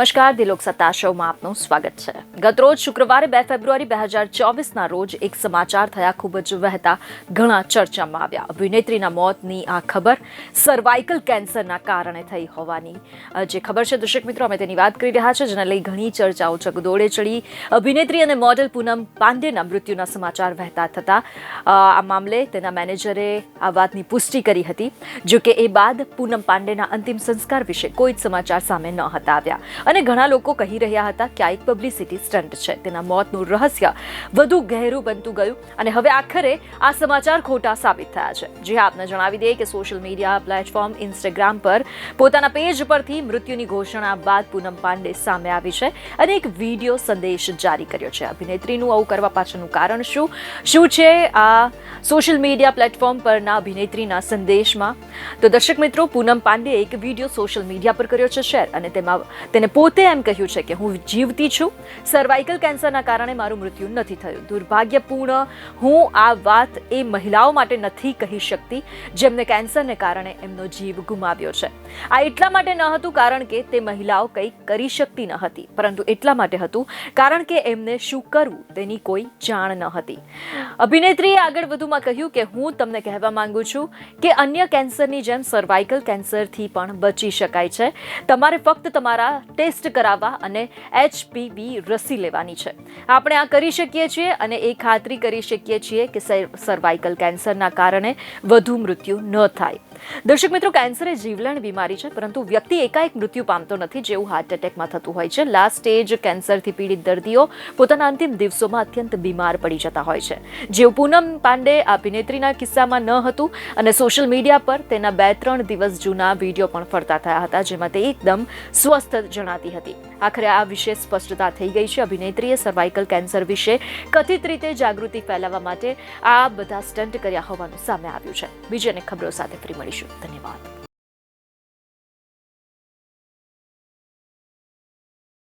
નમસ્કાર, દિલોક સત્તા શોમાં આપનું સ્વાગત છે. ગતરોજ શુક્રવારે બે ફેબ્રુઆરી બે હજાર ચોવીસના રોજ એક સમાચાર થયા ખૂબ જ વહેતા. ઘણા ચર્ચામાં આવ્યા. અભિનેત્રીના મોતની આ ખબર સર્વાઇકલ કેન્સરના કારણે થઈ હોવાની. જે ખબર છે, દર્શક મિત્રો, અમે તેની વાત કરી રહ્યા છે, જેને લઈ ઘણી ચર્ચાઓ ચગદોડે ચડી. અભિનેત્રી અને મોડેલ પૂનમ પાંડેના મૃત્યુના સમાચાર વહેતા થતા. આ મામલે તેના મેનેજરે આ વાતની પુષ્ટિ કરી હતી. જોકે એ બાદ પૂનમ પાંડેના અંતિમ સંસ્કાર વિશે કોઈ જ સમાચાર સામે ન હતા આવ્યા. અને ઘણા લોકો કહી રહ્યા હતા કે આ એક પબ્લિસિટી સ્ટન્ટ છે. તેના મોતનું રહસ્ય વધુ ગહેરું બનતું ગયું અને હવે આખરે આ સમાચાર ખોટા સાબિત થયા છે. જે આપને જણાવી દઈએ કે સોશિયલ મીડિયા પ્લેટફોર્મ ઇન્સ્ટાગ્રામ પર પોતાના પેજ પરથી મૃત્યુની ઘોષણા બાદ પૂનમ પાંડે સામે આવી છે અને એક વીડિયો સંદેશ જારી કર્યો છે. અભિનેત્રીનું આવું કરવા પાછળનું કારણ શું? શું છે આ સોશિયલ મીડિયા પ્લેટફોર્મ પરના અભિનેત્રીના સંદેશમાં? તો દર્શક મિત્રો, પૂનમ પાંડે એક વીડિયો સોશિયલ મીડિયા પર કર્યો છે શેર અને તેમાં તેને પોતે એમ કહ્યું છે કે હું જીવતી છું. સર્વાઇકલ કેન્સરના કારણે મારું મૃત્યુ નથી થયું. દુર્ભાગ્યપૂર્ણ હું આ વાત એ મહિલાઓ માટે નથી કહી શકતી જેમને કેન્સરને કારણે એમનો જીવ ગુમાવ્યો છે. આ એટલા માટે ન હતું કારણ કે તે મહિલાઓ કંઈ કરી શકતી ન હતી. પરંતુ એટલા માટે હતું કારણ કે એમને શું કરવું તેની કોઈ જાણ ન હતી. અભિનેત્રીએ આગળ વધુમાં કહ્યું કે હું તમને કહેવા માંગુ છું કે અન્ય કેન્સરની જેમ સર્વાઇકલ કેન્સરથી પણ બચી શકાય છે. તમારે ફક્ત તમારા ટેસ્ટ કરાવવા અને એચપીવી રસી લેવાની છે. આપણે આ કરી શકીએ છીએ અને એ ખાતરી કરી શકીએ છીએ કે સર્વાઇકલ કેન્સરના કારણે વધુ મૃત્યુ ન થાય. દર્શક મિત્રો કેન્સર એ જીવલેણ બીમારી છે, પરંતુ વ્યક્તિ એકાએક મૃત્યુ પામતો નથી જેવું હાર્ટ એટેકમાં થતું હોય છે. લાસ્ટ સ્ટેજ કેન્સરથી પીડિત દર્દીઓ પોતાના અંતિમ દિવસોમાં અત્યંત બીમાર પડી જતા હોય છે. જેવું પૂનમ પાંડે આ અભિનેત્રીના કિસ્સામાં ન હતું અને સોશિયલ મીડિયા પર તેના બે ત્રણ દિવસ જૂના વીડિયો પણ ફરતા થયા હતા, જેમાં તે એકદમ સ્વસ્થ જણાતી હતી. આખરે આ વિશે સ્પષ્ટતા થઈ ગઈ છે. અભિનેત્રીએ સર્વાઇકલ કેન્સર વિશે કથિત રીતે જાગૃતિ ફેલાવવા માટે આ બધા સ્ટન્ટ કર્યા હોવાનું સામે આવ્યું છે. બીજાને ખબરો સાથે ફરી મળીશું ધન્યવાદ.